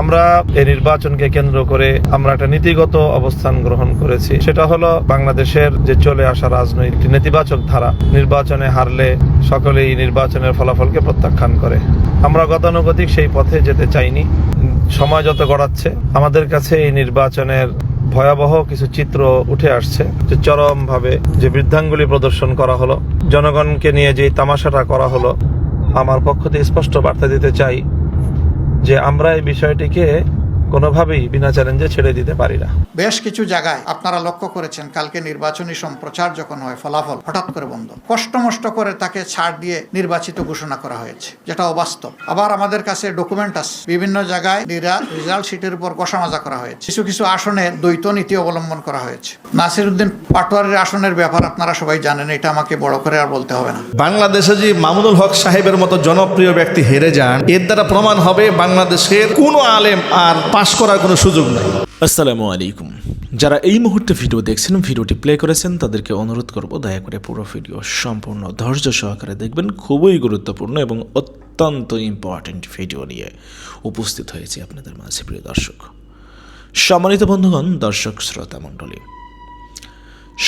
আমরা এই নির্বাচনকে কেন্দ্র করে আমরা একটা নীতিগত অবস্থান গ্রহণ করেছি। সেটা হলো বাংলাদেশের যে চলে আসা রাজনৈতিক নেতিবাচক ধারা, নির্বাচনে হারলে সকলেই নির্বাচনের ফলাফলকে প্রত্যাখ্যান করে। আমরা গতানুগতিক সেই পথে যেতে চাইনি। সময় যত গড়াচ্ছে, আমাদের কাছে এই নির্বাচনের ভয়াবহ কিছু চিত্র উঠে আসছে যে চরম ভাবে যে বৃদ্ধাঙ্গুলি প্রদর্শন করা হলো, জনগণকে নিয়ে যে তামাশাটা করা হলো, আমার পক্ষ থেকে স্পষ্ট বার্তা দিতে চাই যে আমরা এই বিষয়টিকে কোনোভাবেই বিনা চ্যালেঞ্জে ছেড়ে দিতে পারি না। বেশ কিছু জায়গায় আপনারা লক্ষ্য করেছেন কালকে নির্বাচনী সম্প্রচার যখন হয় ফলাফল হঠাৎ করে বন্ধ। কষ্ট মষ্ট করে তাকে ছাড় দিয়ে নির্বাচিত ঘোষণা করা হয়েছে যেটা অবাস্তব। আবার আমাদের কাছে ডকুমেন্ট আছে। বিভিন্ন জায়গায় রেজাল্ট শিটের উপর কষামাজা করা হয়েছে। কিছু কিছু আসনে দ্বৈত নীতি অবলম্বন করা হয়েছে। নাসির উদ্দিন পাটোয়ারির আসনের ব্যাপার আপনারা সবাই জানেন এটা আমাকে বড় করে আর বলতে হবে না। বাংলাদেশে যে মামুনুল হক সাহেবের মতো জনপ্রিয় ব্যক্তি হেরে যান এর দ্বারা প্রমাণ হবে বাংলাদেশের কোনো আলেম আর পাশ করার কোনো সুযোগ নাই। আসসালামু আলাইকুম। যারা এই মুহূর্তে ভিডিও দেখছেন, ভিডিওটি প্লে করেছেন, তাদেরকে অনুরোধ করব দয়া করে পুরো ভিডিও সম্পূর্ণ ধৈর্য সহকারে দেখবেন। খুবই গুরুত্বপূর্ণ এবং অত্যন্ত ইম্পর্ট্যান্ট ভিডিও নিয়ে উপস্থিত হয়েছে আপনাদের মাঝে, প্রিয় দর্শক। সম্মানিত বন্ধুগণ, দর্শক শ্রোতা মণ্ডলী,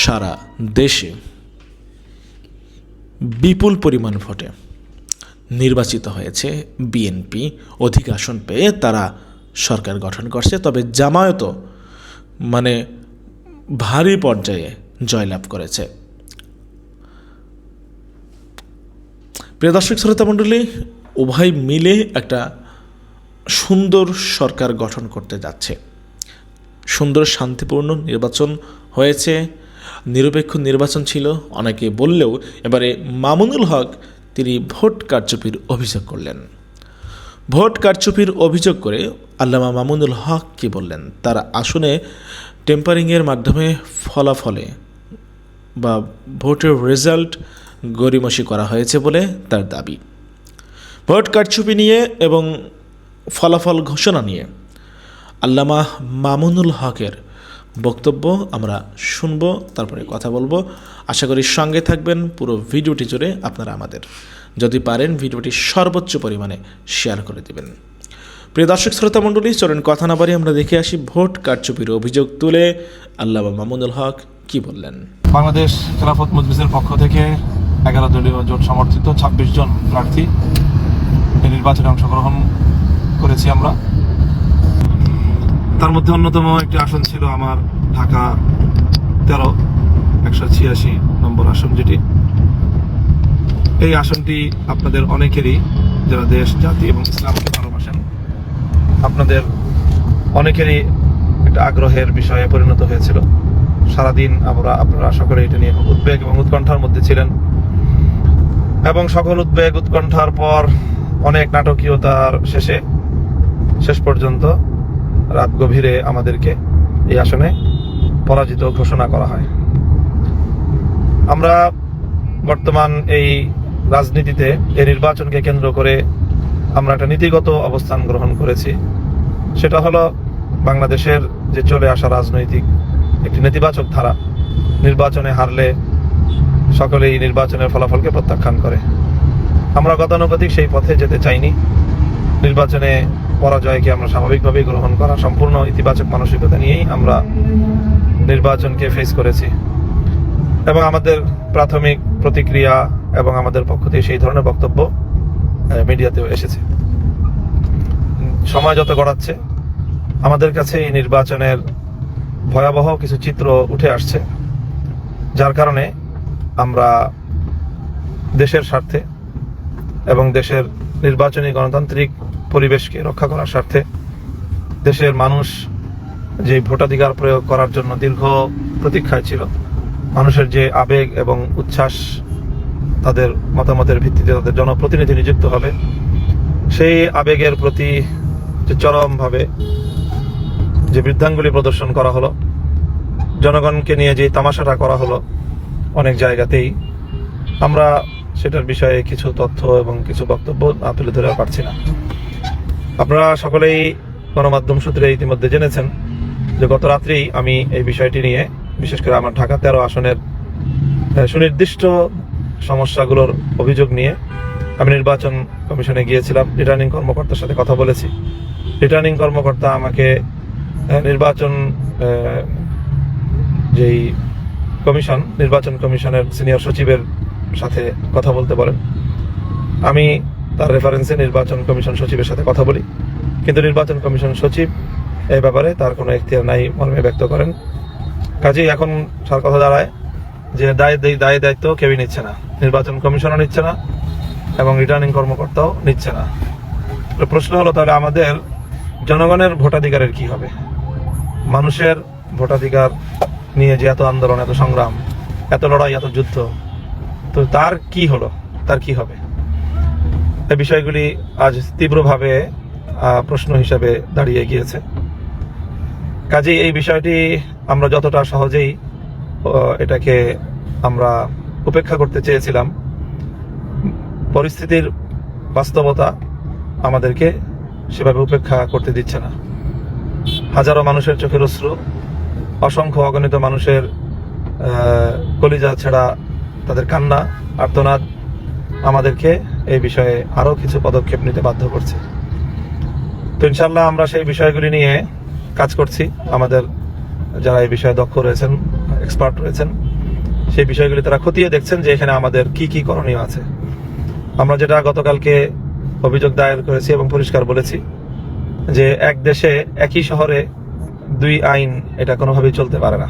সারা দেশে বিপুল পরিমাণ ভোটে নির্বাচিত হয়েছে বিএনপি। অধিক আসন পেয়ে তারা সরকার গঠন করছে, তবে জামায়াত মানে ভারী পর্যায়ে জয়লাভ করেছে। প্রিয় দর্শক, শ্রোতা মণ্ডলী, উভয় মিলে একটা সুন্দর সরকার গঠন করতে যাচ্ছে। সুন্দর, শান্তিপূর্ণ নির্বাচন হয়েছে। নিরপেক্ষ নির্বাচন ছিল, অনেকে বললেও এবারে মামুনুল হক তিনি ভোট কারচুপির অভিযোগ করলেন। ভোট কারচুপির অভিযোগ করে আল্লামা মামুনুল হক কি বললেন? তার আসনে টেম্পারিংয়ের মাধ্যমে ফলাফলে বা ভোটের রেজাল্ট গরিমসি করা হয়েছে বলে তার দাবি। ভোট কারচুপি নিয়ে এবং ফলাফল ঘোষণা নিয়ে আল্লামা মামুনুল হকের বক্তব্য আমরা শুনব, তারপরে কথা বলব। আশা করি সঙ্গে থাকবেন, পুরো ভিডিওটি জুড়ে আপনারা আমাদের যদি পারেন ভিডিওটি সর্বোচ্চ পরিমাণে শেয়ার করে দেবেন। প্রিয় দর্শক, শ্রোতা মণ্ডলী, চলেন কথা না বাড়ি আমরা দেখে আসি ভোট কারচুপির অভিযোগ তুলে। আল্লামা মামুনুল হক কি বললেন? বাংলাদেশ খেলাফত মজলিসের পক্ষ থেকে এগারো দলীয় জোট সমর্থিত ছাব্বিশ জন প্রার্থী নির্বাচনে অংশগ্রহণ করেছি আমরা। তার মধ্যে অন্যতম একটি আসন ছিল আমার ঢাকা তেরো, একশো ছিয়াশি নম্বর আসন যেটি। এই আসনটি আপনাদের অনেকেরই, যারা দেশ, জাতি এবং ইসলামকে ভালোবাসেন, আপনাদের অনেকেরই একটা আগ্রহের বিষয়ে পরিণত হয়েছিল। সারাদিন আমরা আপনারা আশা এটা নিয়ে খুব উদ্বেগ এবং উৎকণ্ঠার মধ্যে ছিলেন। এবং সকল উদ্বেগ, উৎকণ্ঠার পর অনেক নাটকীয়তার শেষে, শেষ পর্যন্ত রাত গভীরে আমাদেরকে এই আসনে পরাজিত ঘোষণা করা হয়। আমরা বর্তমান এই রাজনীতিতে এই নির্বাচনকে কেন্দ্র করে আমরা একটা নীতিগত অবস্থান গ্রহণ করেছি। সেটা হলো বাংলাদেশের যে চলে আসা রাজনৈতিক একটি নেতিবাচক ধারা, নির্বাচনে হারলে সকলেই নির্বাচনের ফলাফলকে প্রত্যাখ্যান করে। আমরা গতানুগতিক সেই পথে যেতে চাইনি। নির্বাচনে পরাজয়কে আমরা স্বাভাবিকভাবেই গ্রহণ করা সম্পূর্ণ ইতিবাচক মানসিকতা নিয়েই আমরা নির্বাচনকে ফেস করেছি। এবং আমাদের প্রাথমিক প্রতিক্রিয়া এবং আমাদের পক্ষ থেকে সেই ধরনের বক্তব্য মিডিয়াতেও এসেছে। সময় যত গড়াচ্ছে, আমাদের কাছে এই নির্বাচনের ভয়াবহ কিছু চিত্র উঠে আসছে, যার কারণে আমরা দেশের স্বার্থে এবং দেশের নির্বাচনী গণতান্ত্রিক পরিবেশকে রক্ষা করার স্বার্থে দেশের মানুষ যে ভোটাধিকার প্রয়োগ করার জন্য দীর্ঘ প্রতীক্ষায় ছিল, মানুষের যে আবেগ এবং উচ্ছ্বাস তাদের মতামতের ভিত্তিতে তাদের জনপ্রতিনিধি নিযুক্ত হবে। সেই আবেগের প্রতি যে চরমভাবে যে বৃদ্ধাঙ্গুলি প্রদর্শন করা হলো, জনগণকে নিয়ে যে তামাশাটা করা হলো অনেক জায়গাতেই, আমরা সেটার বিষয়ে কিছু তথ্য এবং কিছু বক্তব্য না তুলে ধরে পারছি না। আপনারা সকলেই গণমাধ্যম সূত্রে ইতিমধ্যে জেনেছেন যে গত রাত্রেই আমি এই বিষয়টি নিয়ে, বিশেষ করে আমার ঢাকা তেরো আসনের সুনির্দিষ্ট সমস্যাগুলোর অভিযোগ নিয়ে আমি নির্বাচন কমিশনে গিয়েছিলাম রিটার্নিং কর্মকর্তার সাথে কথা বলেছি। রিটার্নিং কর্মকর্তা আমাকে নির্বাচন যেই কমিশন, নির্বাচন কমিশনের সিনিয়র সচিবের সাথে কথা বলতে বলেন। আমি তার রেফারেন্সে নির্বাচন কমিশন সচিবের সাথে কথা বলি। কিন্তু নির্বাচন কমিশন সচিব এই ব্যাপারে তার কোনো এখতিয়ার নাই মর্মে ব্যক্ত করেন। কাজেই এখন সার কথা দাঁড়ায় যে দায় দায় দায় দায়িত্ব কেউই নিচ্ছে না। নির্বাচন কমিশনও নিচ্ছে না এবং রিটার্নিং কর্মকর্তাও নিচ্ছে না। প্রশ্ন হলো তাহলে আমাদের জনগণের ভোটাধিকারের কি হবে? মানুষের ভোটাধিকার নিয়ে যে এত আন্দোলন, এত সংগ্রাম, এত লড়াই, এত যুদ্ধ, তো তার কি হলো? তার কি হবে? এই বিষয়গুলি আজ তীব্রভাবে প্রশ্ন হিসাবে দাঁড়িয়ে গিয়েছে। কাজেই এই বিষয়টি আমরা যতটা সহজেই এটাকে আমরা উপেক্ষা করতে চেয়েছিলাম। পরিস্থিতির বাস্তবতা আমাদেরকে সেভাবে উপেক্ষা করতে দিচ্ছে না। হাজারো মানুষের চোখের অশ্রু, অসংখ্য অগণিত মানুষের কলিজা ছেড়া তাদের কান্না, আর্তনাদ আমাদেরকে এই বিষয়ে আরও কিছু পদক্ষেপ নিতে বাধ্য করছে। তো ইনশাল্লাহ আমরা সেই বিষয়গুলি নিয়ে কাজ করছি। আমাদের যারা এই বিষয়ে দক্ষ রয়েছেন এক্সপার্ট রয়েছেন সেই বিষয়গুলি তারা খতিয়ে দেখছেন যে এখানে আমাদের কি কি করণীয় আছে। আমরা যেটা গতকালকে অভিযোগ দায়ের করেছি এবং পরিষ্কার বলেছি যে এক দেশে একই শহরে দুই আইন এটা কোনোভাবেই চলতে পারে না।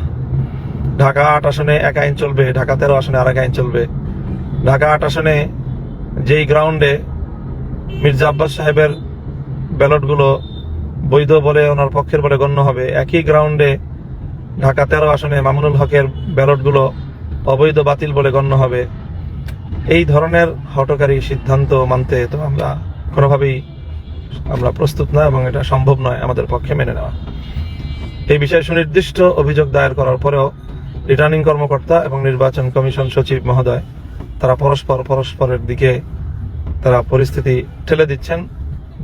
ঢাকা আট আসনে এক আইন চলবে, ঢাকা তেরো আসনে আরেক আইন চলবে। ঢাকা আট আসনে যেই গ্রাউন্ডে মির্জা আব্বাস সাহেবের ব্যালটগুলো বৈধ বলে ওনার পক্ষের বলে গণ্য হবে, একই গ্রাউন্ডে ঢাকা তেরো আসনে মামুনুল হকের ব্যালটগুলো অবৈধ বাতিল বলে গণ্য হবে। এই ধরনের হটকারী সিদ্ধান্ত মানতে তো আমরা কোনোভাবেই আমরা প্রস্তুত না এবং এটা সম্ভব নয় আমাদের পক্ষে মেনে নেওয়া। এই বিষয়ে সুনির্দিষ্ট অভিযোগ দায়ের করার পরেও রিটার্নিং কর্মকর্তা এবং নির্বাচন কমিশন সচিব মহোদয় তারা পরস্পর পরস্পরের দিকে তারা পরিস্থিতি ঠেলে দিচ্ছেন,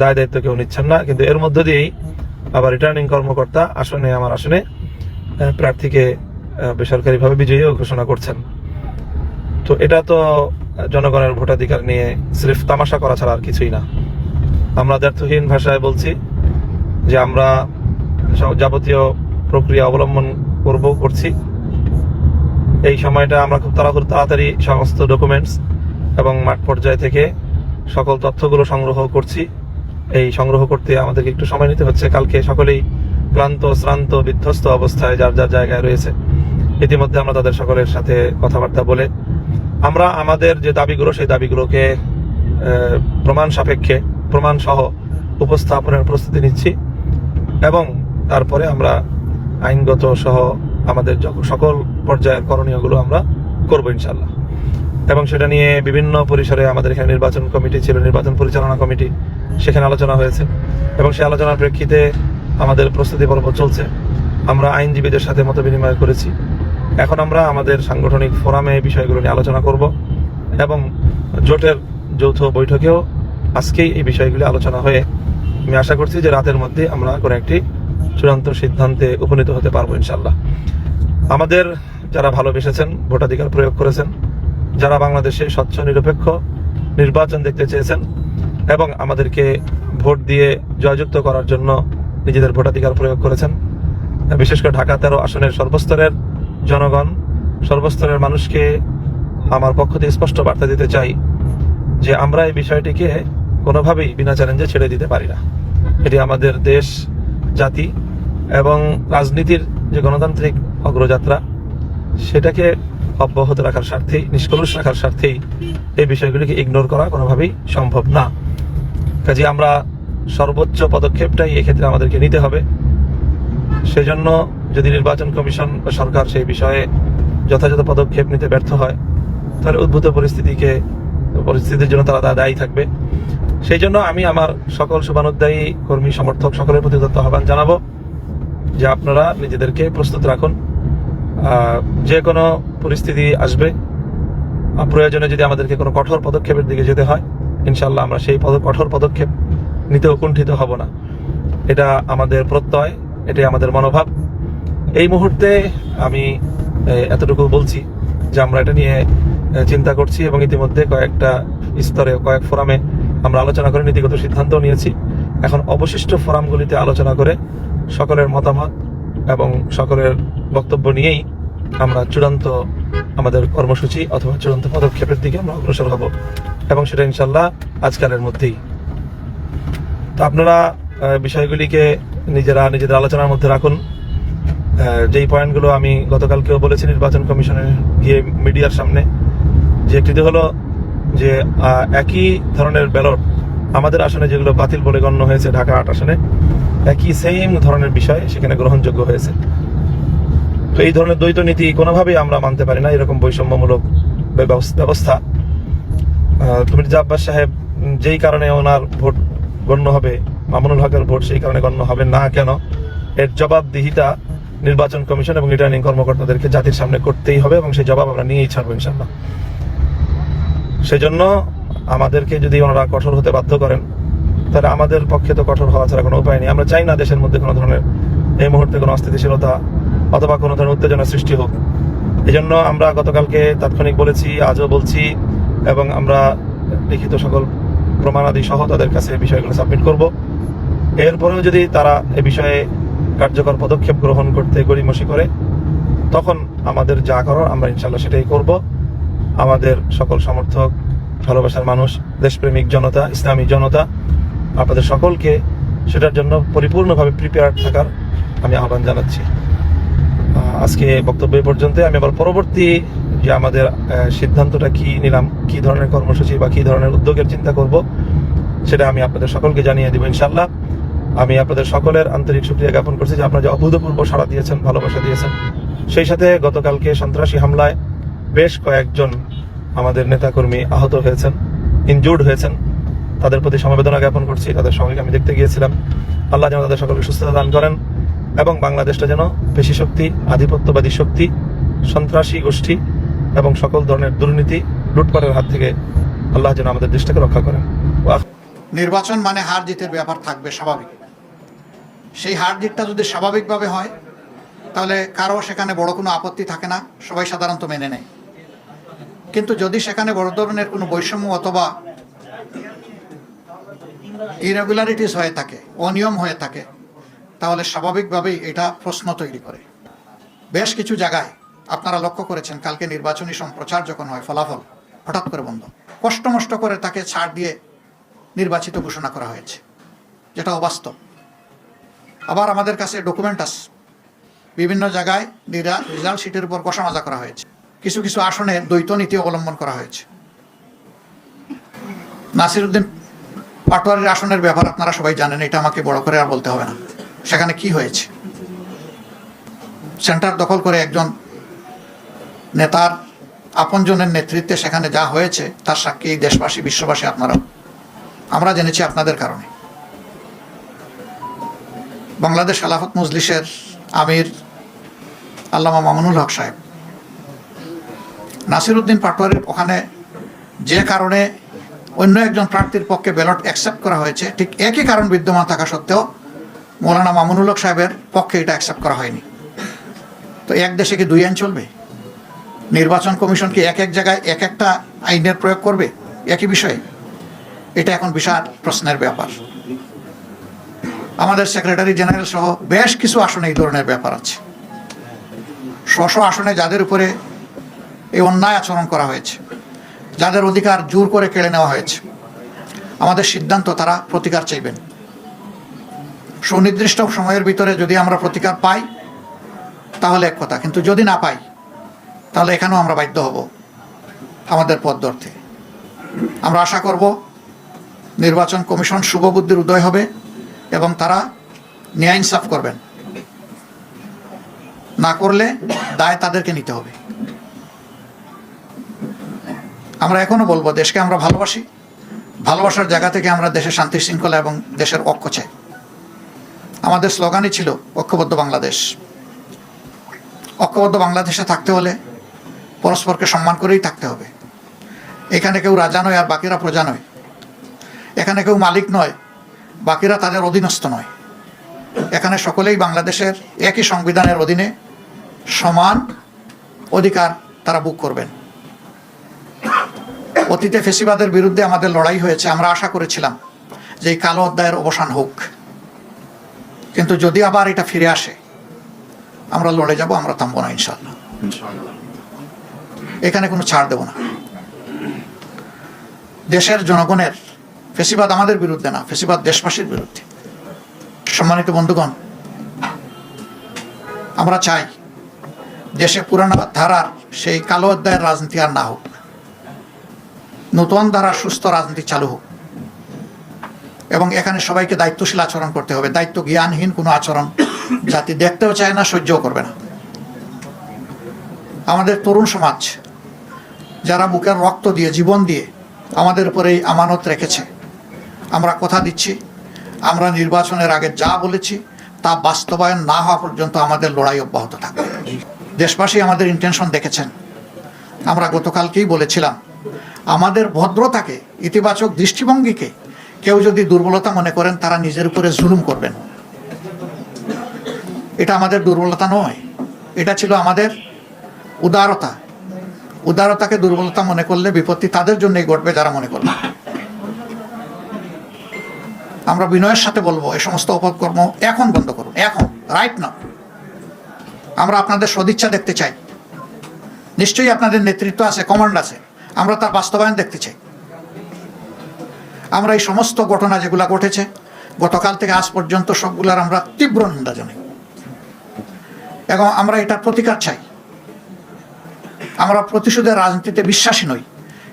দায় দায়িত্ব কেউ নিচ্ছেন না। কিন্তু এর মধ্য দিয়েই আবার রিটার্নিং কর্মকর্তা আসনে, আমার আসনে প্রার্থীকে বেসরকারিভাবে বিজয়ীও ঘোষণা করছেন। তো এটা তো জনগণের ভোটাধিকার নিয়ে সির্ফ তামাশা করা ছাড়া আর কিছুই না। আমরা দ্ব্যর্থহীন ভাষায় বলছি যে আমরা যাবতীয় প্রক্রিয়া অবলম্বন করব, করছি। এই সময়টা আমরা খুব তাড়াতাড়ি তাড়াতাড়ি সমস্ত ডকুমেন্টস এবং মাঠ পর্যায় থেকে সকল তথ্যগুলো সংগ্রহ করছি। এই সংগ্রহ করতে আমাদেরকে একটু সময় নিতে হচ্ছে। কালকে সকলেই ক্লান্ত, শ্রান্ত, বিধ্বস্ত অবস্থায় যার যার জায়গায় রয়েছে। ইতিমধ্যে আমরা তাদের সকলের সাথে কথাবার্তা বলে আমরা আমাদের যে দাবিগুলো, সেই দাবিগুলোকে প্রমাণ সাপেক্ষে প্রমাণ সহ উপস্থাপনের প্রস্তুতি নিচ্ছি এবং তারপরে আমরা আইনগত সহ আমাদের সকল পর্যায়ের করণীয়গুলো আমরা করব ইনশাল্লাহ এবং সেটা নিয়ে বিভিন্ন পরিসরে আমাদের এখানে নির্বাচন কমিটি ছিল, নির্বাচন পরিচালনা কমিটি, সেখানে আলোচনা হয়েছে এবং সেই আলোচনার প্রেক্ষিতে আমাদের প্রস্তুতি পর্ব চলছে। আমরা আইনজীবীদের সাথে মত বিনিময় করেছি। এখন আমরা আমাদের সাংগঠনিক ফোরামে এই বিষয়গুলো নিয়ে আলোচনা করব এবং জোটের যৌথ বৈঠকেও আজকেই এই বিষয়গুলি আলোচনা হয়ে আমি আশা করছি যে রাতের মধ্যে আমরা কোনো একটি চূড়ান্ত সিদ্ধান্তে উপনীত হতে পারব ইনশাল্লাহ আমাদের যারা ভালোবেসেছেন, ভোটাধিকার প্রয়োগ করেছেন, যারা বাংলাদেশে স্বচ্ছ, নিরপেক্ষ নির্বাচন দেখতে চেয়েছেন এবং আমাদেরকে ভোট দিয়ে জয়যুক্ত করার জন্য নিজেদের ভোটাধিকার প্রয়োগ করেছেন, বিশেষ করে ঢাকা তেরো আসনের সর্বস্তরের জনগণ, সর্বস্তরের মানুষকে আমার পক্ষ থেকে স্পষ্ট বার্তা দিতে চাই যে আমরা এই বিষয়টিকে কোনোভাবেই বিনা চ্যালেঞ্জে ছেড়ে দিতে পারি না। এটি আমাদের দেশ, জাতি এবং রাজনীতির যে গণতান্ত্রিক অগ্রযাত্রা, সেটাকে অব্যাহত রাখার স্বার্থেই, নিষ্কলুষ রাখার স্বার্থেই এই বিষয়গুলিকে ইগনোর করা কোনোভাবেই সম্ভব না। কাজে আমরা সর্বোচ্চ পদক্ষেপটাই এক্ষেত্রে আমাদেরকে নিতে হবে। সেজন্য যদি নির্বাচন কমিশন বা সরকার সেই বিষয়ে যথাযথ পদক্ষেপ নিতে ব্যর্থ হয়, তাহলে উদ্ভূত পরিস্থিতিকে, পরিস্থিতির জন্য তারা দায়ী থাকবে। সেই জন্য আমি আমার সকল শুভানুদ্দায়ী কর্মী, সমর্থক সকলের প্রতি দত্ত আহ্বান জানাব যে আপনারা নিজেদেরকে প্রস্তুত রাখুন। যে কোনো পরিস্থিতি আসবে প্রয়োজনে যদি আমাদেরকে কোনো কঠোর পদক্ষেপের দিকে যেতে হয় ইনশাল্লাহ আমরা সেই পদ, কঠোর পদক্ষেপ নিতেও কুণ্ঠিত হব না। এটা আমাদের প্রত্যয়, এটাই আমাদের মনোভাব। এই মুহূর্তে আমি এতটুকু বলছি যে আমরা এটা নিয়ে চিন্তা করছি এবং ইতিমধ্যে কয়েকটা স্তরে, কয়েক ফোরামে আমরা আলোচনা করে নীতিগত সিদ্ধান্ত নিয়েছি। এখন অবশিষ্ট ফোরামগুলিতে আলোচনা করে সকলের মতামত এবং সকলের বক্তব্য নিয়েই আমরা চূড়ান্ত আমাদের কর্মসূচি অথবা চূড়ান্ত পদক্ষেপের দিকে আমরা অগ্রসর হব এবং সেটা ইনশাল্লাহ আজকালের মধ্যেই। তো আপনারা বিষয়গুলিকে নিজেরা নিজেদের আলোচনার মধ্যে রাখুন। যেই পয়েন্টগুলো আমি গতকালকেও বলেছি নির্বাচন কমিশনে গিয়ে মিডিয়ার সামনে যে একটি হলো যে একই ধরনের ব্যালট আমাদের আসনে যেগুলো বাতিল বলে গণ্য হয়েছে ঢাকা আট আসনে একই সেম ধরনের বিষয় সেখানে গ্রহণযোগ্য হয়েছে। তো এই ধরনের দ্বৈত নীতি কোনোভাবেই আমরা মানতে পারি না এরকম বৈষম্যমূলক ব্যবস- ব্যবস্থা। আহ, মির্জা আব্বাস সাহেব যেই কারণে ওনার ভোট গণ্য হবে মামুনুল হকের ভোট সেই কারণে গণ্য হবে না কেন এর জবাবদিহিতা নির্বাচন কমিশন এবং রিটার্নিং কর্মকর্তাদেরকে জাতির সামনে করতেই হবে এবং সেই জবাব আমরা নিয়েই ছাড়বো ইনশাল্লাহ সেজন্য আমাদেরকে যদি ওনারা কঠোর হতে বাধ্য করেন, তাহলে আমাদের পক্ষে তো কঠোর হওয়া ছাড়া কোনো উপায় নেই। আমরা চাই না দেশের মধ্যে কোনো ধরনের এই মুহূর্তে কোনো অস্থিতিশীলতা অথবা কোনো ধরনের উত্তেজনা সৃষ্টি হোক। এই জন্য আমরা গতকালকে তাৎক্ষণিক বলেছি, আজও বলছি এবং আমরা লিখিত সকল প্রমাণাদি সহ তাদের কাছে বিষয়গুলো সাবমিট করব। এরপরেও যদি তারা এ বিষয়ে কার্যকর পদক্ষেপ গ্রহণ করতে গড়িমসি করে, তখন আমাদের যা করার আমরা ইনশাল্লাহ সেটাই করব। আমাদের সকল সমর্থক, ভালোবাসার মানুষ, দেশপ্রেমিক জনতা, ইসলামী জনতা, আপনাদের সকলকে সেটার জন্য পরিপূর্ণভাবে প্রিপেয়ার থাকার আমি আহ্বান জানাচ্ছি। আজকে বক্তব্য পর্যন্ত আমি আবার পরবর্তী যে আমাদের সিদ্ধান্তটা কি নিলাম, কি ধরনের কর্মসূচি বা কি ধরনের উদ্যোগের চিন্তা করব, সেটা আমি আপনাদের সকলকে জানিয়ে দিব ইনশাল্লাহ আমি আপনাদের সকলের আন্তরিক সুক্রিয়া জ্ঞাপন করছি যে আপনারা যে অভূতপূর্ব সাড়া দিয়েছেন, ভালোবাসা দিয়েছেন। সেই সাথে গতকালকে সন্ত্রাসী হামলায় বেশ কয়েকজন আমাদের নেতাকর্মী আহত হয়েছেন ইনজুর্ড হয়েছেন। তাদের প্রতি সমবেদনা জ্ঞাপন করছি, তাদের সবাইকে আমি দেখতে গিয়েছিলাম। আল্লাহ যেন তাদের সকলকে সুস্থতা দান করেন এবং বাংলাদেশটা যেন পেশি শক্তি, আধিপত্যবাদী শক্তি, সন্ত্রাসী গোষ্ঠী এবং সকল ধরনের দুর্নীতি লুটপাটের হাত থেকে আল্লাহ যেন আমাদের দেশটাকে রক্ষা করেন। নির্বাচন মানে হার জিতের ব্যাপার থাকবে স্বাভাবিক। সেই হার জিতটা যদি স্বাভাবিকভাবে হয়, তাহলে কারও সেখানে বড় কোনো আপত্তি থাকে না, সবাই সাধারণত মেনে নেয়। কিন্তু যদি সেখানে বড় ধরনের কোনো বৈষম্য অথবা ইরেগুলারিটিস হয়ে থাকে, অনিয়ম হয়ে থাকে, তাহলে স্বাভাবিকভাবেই এটা প্রশ্ন তৈরি করে। বেশ কিছু জায়গায় আপনারা লক্ষ্য করেছেন, কালকে নির্বাচনী সম্প্রচার যখন হয়, ফলাফল হঠাৎ করে বন্ধ। কষ্ট মষ্ট করে তাকে ছাড় দিয়ে নির্বাচিত ঘোষণা করা হয়েছে, যেটা অবাস্তব। আবার আমাদের কাছে ডকুমেন্ট আছে। বিভিন্ন জায়গায় নিরা- রেজাল্ট শিটের উপর কষামাজা করা হয়েছে। কিছু কিছু আসনে দ্বৈত নীতি অবলম্বন করা হয়েছে। নাসিরুদ্দিন পাটোয়ারির আসনের ব্যাপার আপনারা সবাই জানেন, এটা আমাকে বড় করে আর বলতে হবে না। সেখানে কি হয়েছে? সেন্টার দখল করে একজন নেতার আপনজনের নেতৃত্বে সেখানে যা হয়েছে, তার সাক্ষী দেশবাসী, বিশ্ববাসী আপনারা আমরা জেনেছি আপনাদের কারণে। বাংলাদেশ খেলাফত মজলিসের আমির আল্লামা মামুনুল হক সাহেব। নাসিরুদ্দিন পাটোয়ারির ওখানে যে কারণে অন্য একজন প্রার্থীর পক্ষে ব্যালট অ্যাকসেপ্ট করা হয়েছে, ঠিক একই কারণ বিদ্যমান থাকা সত্ত্বেও মৌলানা মামুনুল হক সাহেবের পক্ষে এটা অ্যাকসেপ্ট করা হয়নি। তো এক দেশে কি দুই আইন চলবে? নির্বাচন কমিশন কি এক এক জায়গায় এক একটা আইনের প্রয়োগ করবে? একই বিষয়ে? এটা এখন বিশাল প্রশ্নের ব্যাপার। আমাদের সেক্রেটারি জেনারেল সহ বেশ কিছু আসনে এই ধরনের ব্যাপার আছে। স্ব আসনে যাদের উপরে এই অন্যায় আচরণ করা হয়েছে, যাদের অধিকার জোর করে কেড়ে নেওয়া হয়েছে, আমাদের সিদ্ধান্ত তারা প্রতিকার চাইবেন। সুনির্দিষ্ট সময়ের ভিতরে যদি আমরা প্রতিকার পাই, তাহলে এক কথা, কিন্তু যদি না পাই, তাহলে এখানেও আমরা বাধ্য হব আমাদের পথ ধরতে। আমরা আশা করব নির্বাচন কমিশন শুভবুদ্ধির উদয় হবে। এবং তারা ন্যায় ইনসাফ করবেন। না করলে দায় তাদেরকে নিতে হবে। আমরা এখনও বলব, দেশকে আমরা ভালোবাসি। ভালোবাসার জায়গা থেকে আমরা দেশের শান্তি শৃঙ্খলা এবং দেশের ঐক্য চাই। আমাদের স্লোগানই ছিল, ঐক্যবদ্ধ বাংলাদেশ। ঐক্যবদ্ধ বাংলাদেশে থাকতে হলে পরস্পরকে সম্মান করেই থাকতে হবে। এখানে কেউ রাজা নয় আর বাকিরা প্রজা নয়। এখানে কেউ মালিক নয় বাকিরা তাদের অধীনস্থ নয়। এখানে সকলেই বাংলাদেশের একই সংবিধানের অধীনে সমান অধিকার তারা বুক করবেন। অতীতে ফেসিবাদের বিরুদ্ধে আমাদের লড়াই হয়েছে, আমরা আশা করেছিলাম যে এই কালো অধ্যায়ের অবসান হোক। কিন্তু যদি আবার এটা ফিরে আসে, আমরা লড়ে যাব, আমরা থামবো না ইনশাল্লাহ এখানে কোনো ছাড় দেব না। দেশের জনগণের ফেসিবাদ আমাদের বিরুদ্ধে না, ফেসিবাদ দেশবাসীর বিরুদ্ধে। সম্মানিত বন্ধুগণ, আমরা চাই দেশে পুরানো ধারার সেই কালো অধ্যায়ের রাজনীতি আর না হোক। নতুন ধারার সুস্থ রাজনীতি চালু হোক। এবং এখানে সবাইকে দায়িত্বশীল আচরণ করতে হবে। দায়িত্ব জ্ঞানহীন কোনো আচরণ জাতি দেখতেও চায় না, সহ্যও করবে না। আমাদের তরুণ সমাজ যারা বুকের রক্ত দিয়ে, জীবন দিয়ে আমাদের উপরে এই আমানত রেখেছে আমরা কথা দিচ্ছি, আমরা নির্বাচনের আগে যা বলেছি তা বাস্তবায়ন না হওয়া পর্যন্ত আমাদের লড়াই অব্যাহত থাকবে। দেশবাসী আমাদের ইন্টেনশন দেখেছেন। আমরা গতকালকেই বলেছিলাম, আমাদের ভদ্রতাকে, ইতিবাচক দৃষ্টিভঙ্গিকে কেউ যদি দুর্বলতা মনে করেন, তারা নিজের উপরে জুলুম করবেন। এটা আমাদের দুর্বলতা নয়, এটা ছিল আমাদের উদারতা। উদারতাকে দুর্বলতা মনে করলে বিপত্তি তাদের জন্যই ঘটবে যারা মনে করবে। আমরা বিনয়ের সাথে বলব, এই সমস্ত অপকর্ম এখন বন্ধ করুন, এখন রাইট না আমরা আপনাদের সদিচ্ছা দেখতে চাই। নিশ্চয়ই আপনাদের নেতৃত্ব আছে কমান্ড আছে। আমরা তার বাস্তবায়ন দেখতে চাই। আমরা এই সমস্ত ঘটনা যেগুলো ঘটেছে, গতকাল থেকে আজ পর্যন্ত সবগুলোর আমরা তীব্র নিন্দা জানাই। এবং আমরা এটার প্রতিকার চাই। আমরা প্রতিশোধের রাজনীতিতে বিশ্বাসী নই,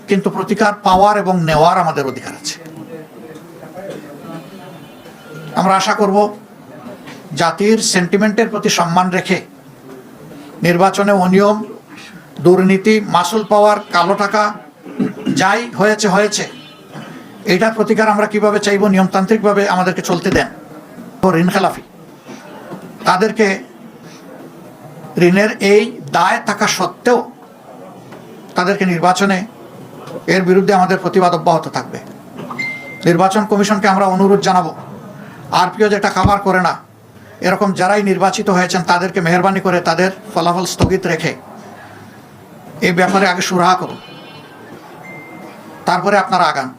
কিন্তু প্রতিকার পাওয়ার এবং নেওয়ার আমাদের অধিকার আছে। আমরা আশা করব জাতির সেন্টিমেন্টের প্রতি সম্মান রেখে নির্বাচনে অনিয়ম, দুর্নীতি, মাসুল পাওয়ার কালো টাকা যাই হয়েছে হয়েছে। এইটার প্রতিকার আমরা কীভাবে চাইব? নিয়মতান্ত্রিকভাবে আমাদেরকে চলতে দেন। ঋণ খেলাফি। তাদেরকে ঋণের এই দায় থাকা সত্ত্বেও তাদেরকে নির্বাচনে এর বিরুদ্ধে আমাদের প্রতিবাদ অব্যাহত থাকবে। নির্বাচন কমিশনকে আমরা অনুরোধ জানাব আরপিও যেটা কাভার করে না, এরকম যারাই নির্বাচিত হয়েছেন, তাদেরকে মেহরবানি করে তাদের ফলাফল স্থগিত রেখে এই ব্যাপারে আগে সুরাহা করুন। তারপরে আপনারা আগান।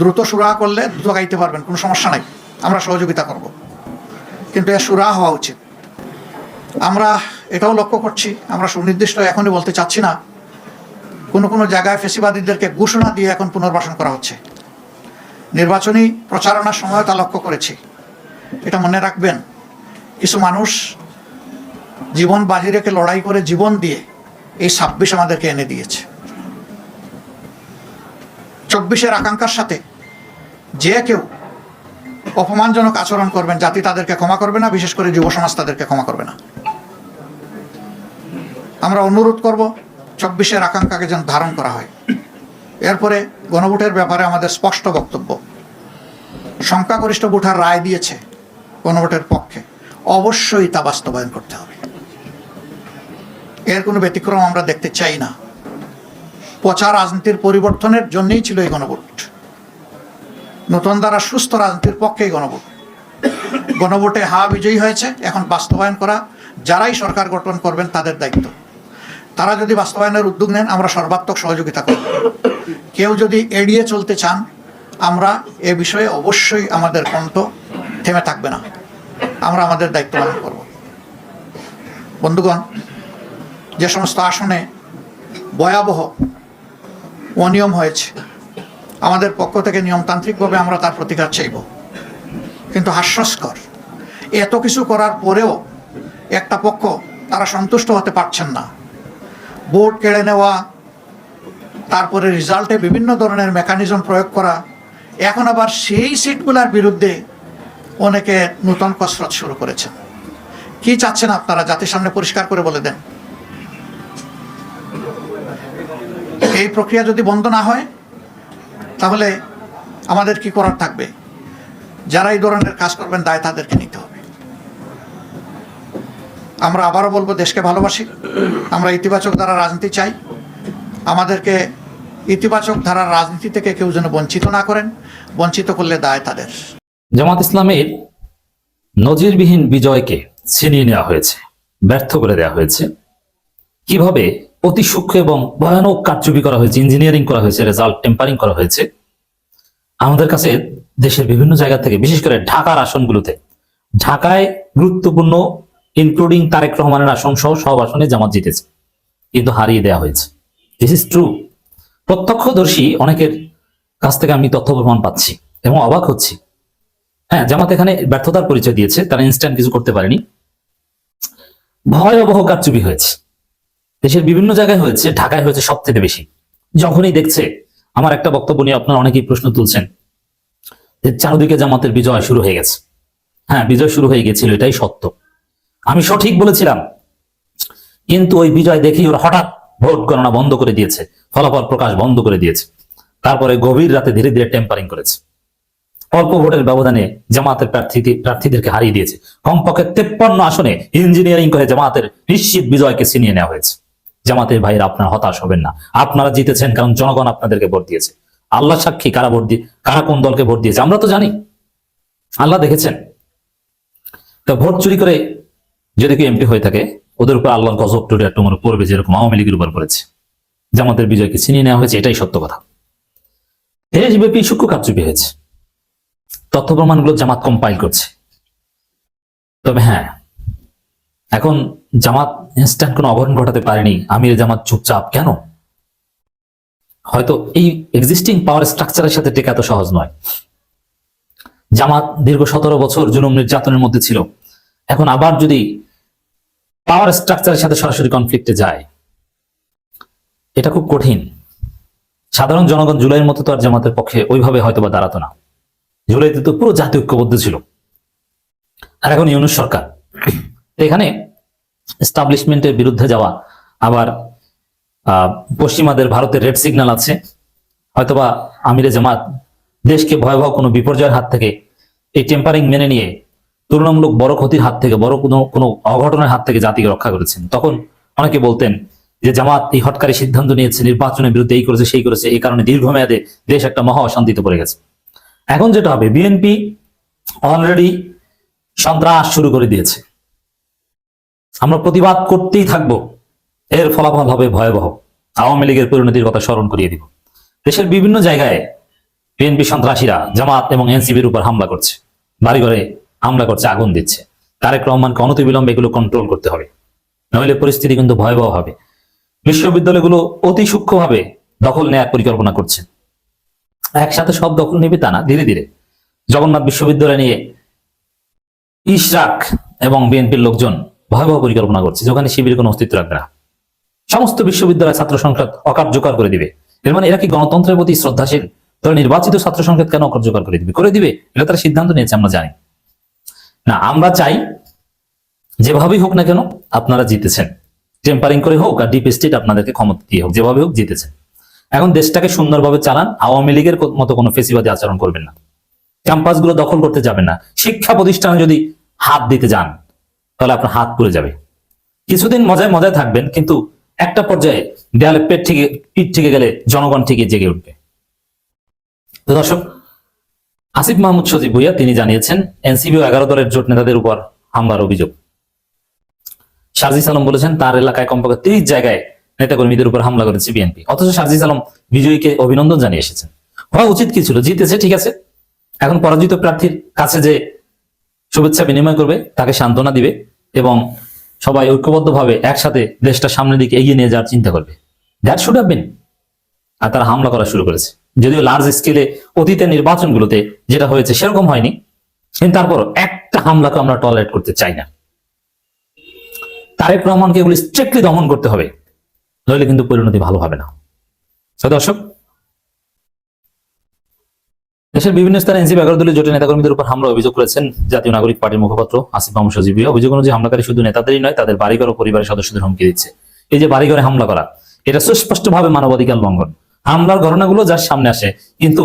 দ্রুত সুরাহা করলে দ্রুত গাইতে পারবেন, কোনো সমস্যা নাই, আমরা সহযোগিতা করব। কিন্তু এর সুরাহা হওয়া উচিত। আমরা এটাও লক্ষ্য করছি, আমরা সুনির্দিষ্ট এখনই বলতে চাচ্ছি না, কোনো কোনো জায়গায় ফেসিবাদীদেরকে ঘোষণা দিয়ে এখন পুনর্বাসন করা হচ্ছে। নির্বাচনী প্রচারণার সময় তা লক্ষ্য করেছি। এটা মনে রাখবেন, কিছু মানুষ জীবন বাজি রেখে লড়াই করে জীবন দিয়ে এই ছাব্বিশ আমাদেরকে এনে দিয়েছে। চব্বিশের আকাঙ্ক্ষার সাথে যে কেউ অপমানজনক আচরণ করবেন, জাতি তাদেরকে ক্ষমা করবে না, বিশেষ করে যুব সমাজ তাদেরকে ক্ষমা করবে না। আমরা অনুরোধ করব, চব্বিশের আকাঙ্ক্ষাকে যেন ধারণ করা হয়। এরপরে গণভোটের ব্যাপারে আমাদের স্পষ্ট বক্তব্য। সংখ্যাগরিষ্ঠ ভোটার রায় দিয়েছে গণভোটের পক্ষে। অবশ্যই তা বাস্তবায়ন করতে হবে। এর কোনো ব্যতিক্রম আমরা দেখতে চাই না। পচা রাজনীতির পরিবর্তনের জন্যই ছিল এই গণভোট। নতুন দ্বারা সুস্থ রাজনীতির পক্ষেই গণভোট। গণভোটে হা বিজয়ী হয়েছে, এখন বাস্তবায়ন করা যারাই সরকার গঠন করবেন তাদের দায়িত্ব। তারা যদি বাস্তবায়নের উদ্যোগ নেন, আমরা সর্বাত্মক সহযোগিতা করব। কেউ যদি এড়িয়ে চলতে চান, আমরা এ বিষয়ে অবশ্যই আমাদের কণ্ঠ থেমে থাকবে না। আমরা আমাদের দায়িত্ব পালন করব। বন্ধুগণ, যে সমস্ত আসনে ভয়াবহ অনিয়ম হয়েছে, আমাদের পক্ষ থেকে নিয়মতান্ত্রিকভাবে আমরা তার প্রতিকার চাইব। কিন্তু হাস্যস্কর, এত কিছু করার পরেও একটা পক্ষ তারা সন্তুষ্ট হতে পারছেন না। ভোট কেড়ে নেওয়া তারপরে রেজাল্টে বিভিন্ন ধরনের মেকানিজম প্রয়োগ করা। এখন আবার সেই সিটগুলার বিরুদ্ধে অনেকে নূতন কসরত শুরু করেছেন। কি চাচ্ছেন আপনারা? জাতির সামনে পরিষ্কার করে বলে দেন। এই প্রক্রিয়া যদি বন্ধ না হয়, তাহলে আমাদের কি করার থাকবে? যারা এই ধরনের কাজ করবেন, দায় তাদেরকে নিতে হবে। আমরা আবারও বলব, দেশকে ভালোবাসি। আমরা ইতিবাচক দ্বারা রাজনীতি চাই। আমাদেরকে ইতিবাচক ধারার রাজনীতি থেকে কেউ যেন বঞ্চিত না করেন, বঞ্চিত করলে দায় তাদের। জামাত ইসলামের নজিরবিহীন বিজয়কে ছিনিয়ে নেওয়া হয়েছে, ব্যর্থ করে দেওয়া হয়েছে। কীভাবে অতি সূক্ষ্ম এবং ভয়ানক কারচুপি করা হয়েছে, ইঞ্জিনিয়ারিং করা হয়েছে, রেজাল্ট টেম্পারিং করা হয়েছে, আমাদের কাছে দেশের বিভিন্ন জায়গা থেকে, বিশেষ করে ঢাকার আসনগুলোতে, ঢাকায় গুরুত্বপূর্ণ ইনক্লুডিং তারেক রহমানের আসন সহ সব আসনে জামাত জিতেছে, কিন্তু হারিয়ে দেওয়া হয়েছে। দিস ইজ ট্রু প্রত্যক্ষদর্শী অনেকের কাছ থেকে আমি তথ্য প্রমাণ পাচ্ছি এবং অবাক হচ্ছি। হ্যাঁ জামাত এখানে ব্যর্থতার পরিচয় দিয়েছে, তারা ইনস্ট্যান্ট কিছু করতে পারেনি। ভয়াবহ কারচুপি হয়েছে। দেশের বিভিন্ন জায়গায় হয়েছে, ঢাকায় হয়েছে সব থেকে বেশি। যখনই দেখছে, আমার একটা বক্তব্য নিয়ে আপনারা অনেকেই প্রশ্ন তুলছেন যে চারদিকে জামাতের বিজয় শুরু হয়ে গেছে। হ্যাঁ বিজয় শুরু হয়ে গেছিল, এটাই সত্য। আমি সঠিক বলেছিলাম, কিন্তু ওই বিজয় দেখেই ওরা হঠাৎ ভোট গণনা বন্ধ করে দিয়েছে, ফলাফল প্রকাশ বন্ধ করে দিয়েছে। তারপরে গভীর রাতে ধীরে ধীরে টেম্পারিং করেছে। অল্প ভোটের ব্যবধানে জামাতের প্রার্থী প্রার্থীদেরকে হারিয়ে দিয়েছে। কমপক্ষে তেপ্পান্ন আসনে ইঞ্জিনিয়ারিং করে জামাতের নিশ্চিত বিজয়কে ছিনিয়ে নেওয়া হয়েছে। জামাতের ভাইয়ের আপনার হতাশ হবেন না। আপনারা জিতেছেন কারণ জনগণ আপনাদেরকে ভোট দিয়েছে। আল্লাহ সাক্ষী কারা ভোট দিয়ে কারা কোন দলকে ভোট দিয়েছে, আমরা তো জানি। আল্লাহ দেখেছেন। তো ভোট চুরি করে যদি কেউ এমপি হয়ে থাকে ওদের উপর আল্লাহর গজব টুটে একটু মনে পড়বে যেরকম আওয়ামী লীগের উপর পড়েছে। জামাতের বিজয়কে ছিনিয়ে নেওয়া হয়েছে, এটাই সত্য কথা। দেশব্যাপী সূক্ষ্ম কারচুপি হয়েছে? তথ্য প্রমাণগুলো জামাত কম্পাইল করছে। তবে হ্যাঁ এখন জামাত ইনস্ট্যান্ট কোনো অঘটন ঘটাতে পারেনি। আমির জামাত চুপচাপ কেন? হয়তো এই এক্সিস্টিং পাওয়ার স্ট্রাকচারের সাথে টেকা তো সহজ নয়। জামাত দীর্ঘ সতেরো বছর জুলুম নির্যাতনের মধ্যে ছিল। এখন আবার যদি পাওয়ার স্ট্রাকচারের সাথে সরাসরি কনফ্লিক্টে যায়। এটা খুব কঠিন। সাধারণ জনগণ জুলাইয়ের মতো তো আর জামাতের পক্ষে ওইভাবে হয়তো বা দাঁড়াতো না। জুলাইতে তো পুরো জাতি ঐক্যবদ্ধ ছিল। আর এখন ইউনুস সরকার। এখানে এস্টাবলিশমেন্টের বিরুদ্ধে যাওয়া, আবার পশ্চিমাদের ভারতের রেড সিগন্যাল আছে। হয়তোবা আমিরে জামাত দেশকে ভয়াবহ কোনো বিপর্যয়ের হাত থেকে এই টেম্পারিং মেনে নিয়ে তুলনামূলক বড় ক্ষতির হাত থেকে, বড় কোনো কোনো অঘটনের হাত থেকে জাতিকে রক্ষা করেছেন। তখন অনেকে বলতেন যে, জামাত এই হটকারী সিদ্ধান্ত নিয়েছে, নির্বাচনের বিরুদ্ধে এই করেছে, সেই করেছে, এই কারণে দীর্ঘমেয়াদে দেশ একটা মহা অশান্তিতে পড়ে গেছে। এখন যেটা হবে বিএনপি অলরেডি সন্ত্রাস শুরু করে দিয়েছে। আমরা প্রতিবাদ করতেই থাকব। এর ফলাফল হবে ভয়াবহ। আওয়ামী লীগের পরিণতির কথা স্মরণ করিয়ে দিব। দেশের বিভিন্ন জায়গায় বিএনপি সন্ত্রাসীরা জামাত এবং এনসিবির উপর হামলা করছে। বাড়িঘরে হামলা করছে, আগুন দিচ্ছে। তারেক রহমানকে অনতিবিলম্বে এগুলো কন্ট্রোল করতে হবে। নইলে পরিস্থিতি কিন্তু ভয়াবহ হবে। বিশ্ববিদ্যালয়গুলো অতি সূক্ষ্মভাবে দখল নেয়ার পরিকল্পনা করছে। একসাথে সব দখল নেবে তা না, ধীরে ধীরে। জগন্নাথ বিশ্ববিদ্যালয় নিয়ে ইশরাক এবং বিএনপির লোকজন ভয়াবহ পরিকল্পনা করছে যেখানে শিবির কোনো অস্তিত্ব রাখবে না। সমস্ত বিশ্ববিদ্যালয় ছাত্র সংসদ অকার্যকর করে দিবে। এর মানে এরা কি গণতন্ত্রের প্রতি শ্রদ্ধাশীল? তারা নির্বাচিত ছাত্র সংসদ কেন অকার্যকর করে দিবে? করে দিবে? এটা তারা সিদ্ধান্ত নিয়েছে, আমরা জানি। না, আমরা চাই যেভাবেই হোক না কেন আপনারা জিতেছেন। টেম্পারিং করে হোক আর ডিপ স্টেট আপনাদেরকে ক্ষমতা দিয়ে হোক, যেভাবে হোক জিতেছেন। এখন দেশটাকে সুন্দরভাবে চালান, আওয়ামী লীগের মতো কোনো ফেসিবাদী আচরণ করবেন না। ক্যাম্পাসগুলো দখল করতে যাবেন না। শিক্ষা প্রতিষ্ঠানে যদি হাত দিতে যান, তাহলে আপনার হাত পুড়ে যাবে। কিছুদিন মজায় মজায় থাকবেন, কিন্তু একটা পর্যায়ে দেয়ালে পেট থেকে পিঠ থেকে গেলে জনগণ ঠিকই জেগে উঠবে। দর্শক আসিফ মাহমুদ সজীব ভুইয়া, তিনি জানিয়েছেন এনসিবি ও এগারো দলের জোট নেতাদের উপর হামলার অভিযোগ। শারজিস আলম বলেছেন, তার এলাকায় কমপক্ষে তিরিশ জায়গায় নেতাকর্মীদের উপর হামলা করেছে বিএনপি। অথচ শারজিস আলম বিজয়ীকে অভিনন্দন জানিয়ে এসেছেন। হওয়া উচিত কি ছিল জিতেছে, ঠিক আছে। এখন পরাজিত প্রার্থীর কাছে যে শুভেচ্ছা বিনিময় করবে, তাকে সান্ত্বনা দিবে এবং সবাই ঐক্যবদ্ধভাবে একসাথে দেশটা সামনের দিকে এগিয়ে নিয়ে যাওয়ার চিন্তা করবে। That should have been. আর তারা হামলা করা শুরু করেছে। যদিও লার্জ স্কেলে অতীতের নির্বাচনগুলোতে যেটা হয়েছে সেরকম হয়নি। কিন্তু তারপর একটা হামলাকে আমরা টলারেট করতে চাই না। তারেক রহমানকে এগুলি স্ট্রিক্টলি দমন করতে হবে। নইলে কিন্তু পরিণতি ভালো হবে না। দর্শক, দেশের বিভিন্ন স্থানে এনসিপি এগারো দলীয় জোটের নেতাকর্মীদের উপর হামলা অভিযোগ করেছেন জাতীয় নাগরিক পার্টির মুখপাত্র আসিফ মাহমুদ সজীবী। অভিযোগ অনুযায়ী হামলাকারী শুধু নেতাদেরই নয়, তাদের বাড়িঘর ও পরিবারের সদস্যদের হুমকি দিচ্ছে। এই যে বাড়িঘরে হামলা করা, এটা সুস্পষ্টভাবে মানবাধিকার লঙ্ঘন। হামলার ঘটনাগুলো যার সামনে আসে। কিন্তু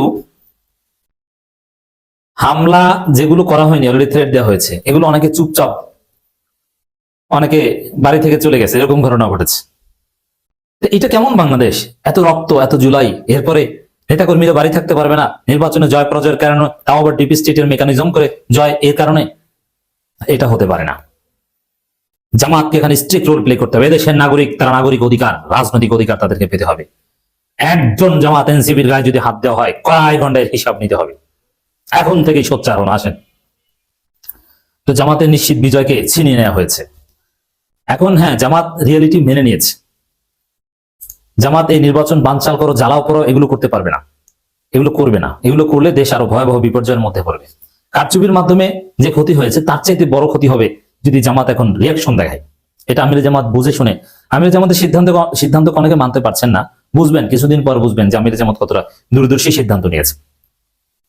হামলা যেগুলো করা হয়নি অলরেডি থ্রেট দেওয়া হয়েছে, এগুলো অনেকে চুপচাপ, অনেকে বাড়ি থেকে চলে গেছে, এরকম ঘটনা ঘটেছে। এটা কেমন বাংলাদেশ? এত রক্ত, এত জুলাই, এরপরে নেতাকর্মীরা বাড়ি থাকতে পারবে না, নির্বাচনে জয় পরাজয়ের কারণে, তাও আবার ডিপি স্টেটের মেকানিজম করে জয় এর কারণে, এটা হতে পারে না। জামাতকে এখানে স্ট্রিক্ট রোল প্লে করতে হবে। এদেশের নাগরিক, তারা নাগরিক অধিকার, রাজনৈতিক অধিকার তাদেরকে পেতে হবে। একজন জামাত এনসিবির গায়ে যদি হাত দেওয়া হয়, কড়াই ঘন্টায় হিসাব নিতে হবে। এখন থেকেই সোচ্চারণ, আসেন। তো জামাতের নিশ্চিত বিজয়কে ছিনিয়ে নেওয়া হয়েছে। এখন হ্যাঁ জামাত রিয়েলিটি মেনে নিয়েছে। জামাত এই নির্বাচন বানচাল করো, জ্বালাও করো, এগুলো করতে পারবে না। এগুলো করবে না। এগুলো করলে দেশ আরও ভয়াবহ বিপর্যয়ের মধ্যে পড়বে। কারচুপির মাধ্যমে যে ক্ষতি হয়েছে, তার চাইতে বড় ক্ষতি হবে যদি জামাত এখন রিয়াকশন দেখায়। এটা আমির জামাত বুঝে শুনে, আমির জামাতের সিদ্ধান্ত সিদ্ধান্ত অনেকে মানতে পারছেন না। বুঝবেন, কিছুদিন পর বুঝবেন যে আমির জামাত কতটা দূরদর্শী সিদ্ধান্ত নিয়েছে।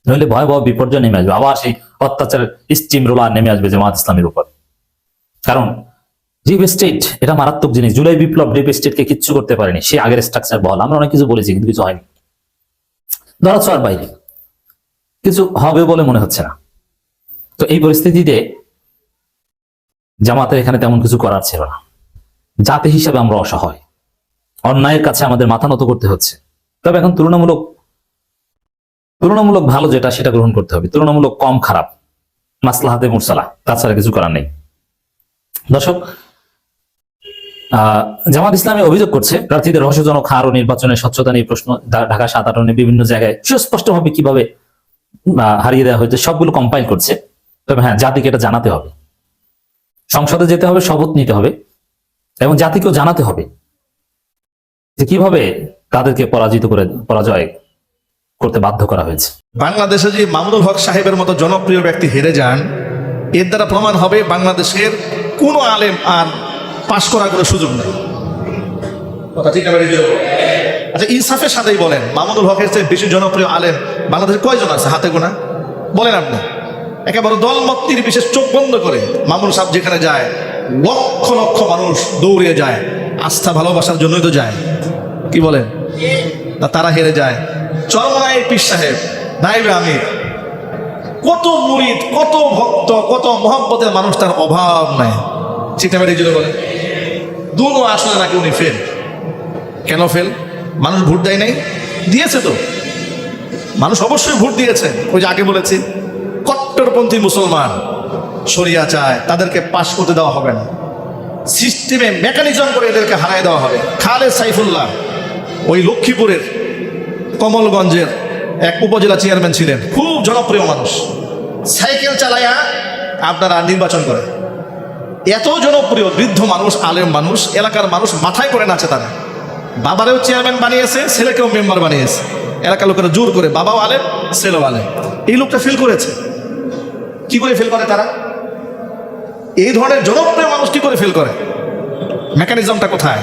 নইলে ভয়াবহ বিপর্যয় নেমে আসবে, আবার সেই অত্যাচারের স্টিম রোলার নেমে আসবে জামাত ইসলামের উপর। কারণ ডিপ স্টেট এটা মারাত্মক জিনিস। জুলাই বিপ্লব ডিপ স্টেটকে কিচ্ছু করতে পারেনি। সে আগের স্ট্রাকচার বল আমরা অনেক কিছু বলেছি, কিন্তু কিছু হয়নি। ধরা ছোঁয়ার বাইরে, কিছু হবে বলে মনে হচ্ছে না। তো এই পরিস্থিতিতে জামাতের এখানে তেমন কিছু করার ছিল না। জাতি হিসাবে আমরা অসহায়। অন্যায়ের কাছে আমাদের মাথা নত করতে হচ্ছে। তবে এখন তুলনামূলক তুলনামূলক ভালো যেটা, সেটা গ্রহণ করতে হবে। তুলনামূলক কম খারাপ। মাসলাহাতে মুরসালা, তাছাড়া কিছু করার নেই। দর্শক জামাত ইসলামী অভিযোগ করছে, প্রার্থীদের রহস্যজনক হার ও নির্বাচনের স্বচ্ছতা নিয়ে প্রশ্ন ঢাকা সাত আটনে বিভিন্ন জায়গায় সুস্পষ্টভাবে কীভাবে হারিয়ে দেওয়া হয়েছে, সবগুলো কম্পাইল করছে। তবে হ্যাঁ জাতিকে এটা জানাতে হবে। সংসদে যেতে হবে, শপথ নিতে হবে, এবং জাতিকেও জানাতে হবে। যে কীভাবে তাদেরকে পরাজিত করে, পরাজয় করতে বাধ্য করা হয়েছে। বাংলাদেশে যে মামুনুল হক সাহেবের মতো জনপ্রিয় ব্যক্তি হেরে যান, এর দ্বারা প্রমাণ হবে বাংলাদেশের কোনো আলেম আর পাশ করার কোনো সুযোগ নেই? আচ্ছা ইনসাফের সাথেই বলেন, মামুনুল হকের চেয়ে বেশি জনপ্রিয় আলেম বাংলাদেশে কয়জন আছে? হাতে গোনা? বলেন আপনি। একেবারে দলমত্তির বিশেষ চোখ বন্ধ করে মামুন সাহেব যেখানে যায়, লক্ষ লক্ষ মানুষ দৌড়িয়ে যায়, আস্থা ভালোবাসার জন্যই তো যায়। কি বলেন তা তারা হেরে যায়। চরমনায় পীর সাহেব, নাইবে আমির। কত মুরিদ, কত ভক্ত, কত মহব্বতের মানুষ তার অভাব নাই। আছে জন্য বলেন দুনো আসলে নাকি উনি ফেল কেন ফেল মানুষ ভোট দেয় নাই? দিয়েছে তো। মানুষ অবশ্যই ভোট দিয়েছে। ওই যে আগে বলেছি, কট্টরপন্থী মুসলমান সরিয়া চায়, তাদেরকে পাশ করতে দেওয়া হবে না। সিস্টেমে মেকানিজম করে এদেরকে হারাই দেওয়া হবে। খালেদ সাইফুল্লাহ ওই লক্ষ্মীপুরের কমলগঞ্জের এক উপজেলা চেয়ারম্যান ছিলেন। খুব জনপ্রিয় মানুষ। সাইকেল চালাইয়া আপনারা নির্বাচন করে এত জনপ্রিয় বৃদ্ধ মানুষ, আলেম মানুষ, এলাকার মানুষ মাথায় করে নাচে তারা। বাবারেও চেয়ারম্যান বানিয়েছে, ছেলেকেও মেম্বার বানিয়েছে। এলাকার লোকেরা জোর করে, বাবাও আলেম, ছেলেও আলেম। এই লোকটা ফিল করেছে। কি করে ফেল করে তারা? এই ধরনের জনপ্রিয় মানুষ কি করে ফেল করে? মেকানিজমটা কোথায়?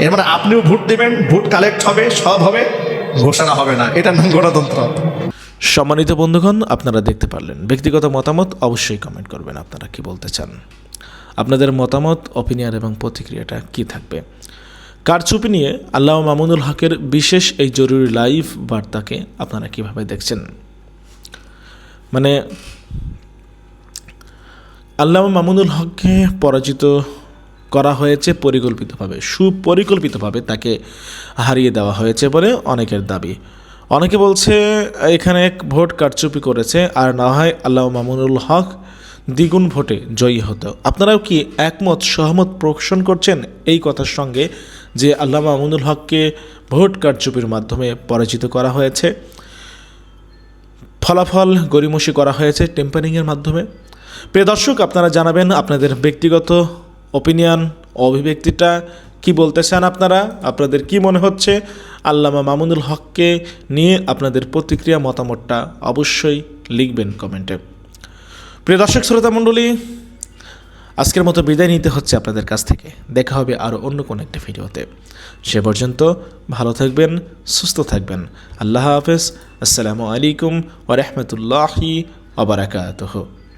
এর মানে আপনিও ভোট দেবেন, ভোট কালেক্ট হবে, সব হবে, ঘোষণা হবে না। এটার নাম গণতন্ত্র। সম্মানিত বন্ধুগণ, আপনারা দেখতে পারলেন। ব্যক্তিগত মতামত অবশ্যই কমেন্ট করবেন, আপনারা কি বলতে চান? আপনাদের মতামত অপিনিয়ন এবং প্রতিক্রিয়াটা কি থাকবে? কারচুপি নিয়ে আল্লাহ মামুনুল হকের বিশেষ এই জরুরি লাইভ বার্তাকে আপনারা কীভাবে দেখছেন? মানে আল্লাহ মামুনুল হককে পরাজিত করা হয়েছে পরিকল্পিতভাবে, সুপরিকল্পিতভাবে তাকে হারিয়ে দেওয়া হয়েছে বলে অনেকের দাবি। অনেকে বলছে, এখানে এক ভোট কারচুপি করেছে, আর না হয় আল্লাহ মামুনুল হক দ্বিগুণ ভোটে জয়ী হতো। আপনারাও কি একমত, সহমত পোষণ করছেন এই কথার সঙ্গে যে আল্লাহ মামুনুল হককে ভোট কারচুপির মাধ্যমে পরাজিত করা হয়েছে? ফলাফল গরিমসি করা হয়েছে টেম্পারিংয়ের মাধ্যমে। প্রিয় দর্শক, আপনারা জানাবেন আপনাদের ব্যক্তিগত ওপিনিয়ন অভিব্যক্তিটা কি বলতে চান আপনারা? আপনাদের কি মনে হচ্ছে? আল্লামা মামুনুল হককে নিয়ে আপনাদের প্রতিক্রিয়া মতামতটা অবশ্যই লিখবেন কমেন্টে। প্রিয় দর্শক, শ্রোতা মণ্ডলী, আজকের মতো বিদায় নিতে হচ্ছে আপনাদের কাছ থেকে। দেখা হবে আরও অন্য কোনো একটা ভিডিওতে। সে পর্যন্ত ভালো থাকবেন, সুস্থ থাকবেন। আল্লাহ হাফেজ। আসসালামু আলাইকুম ওরহমতুল্লাহি ওবরাকাতহ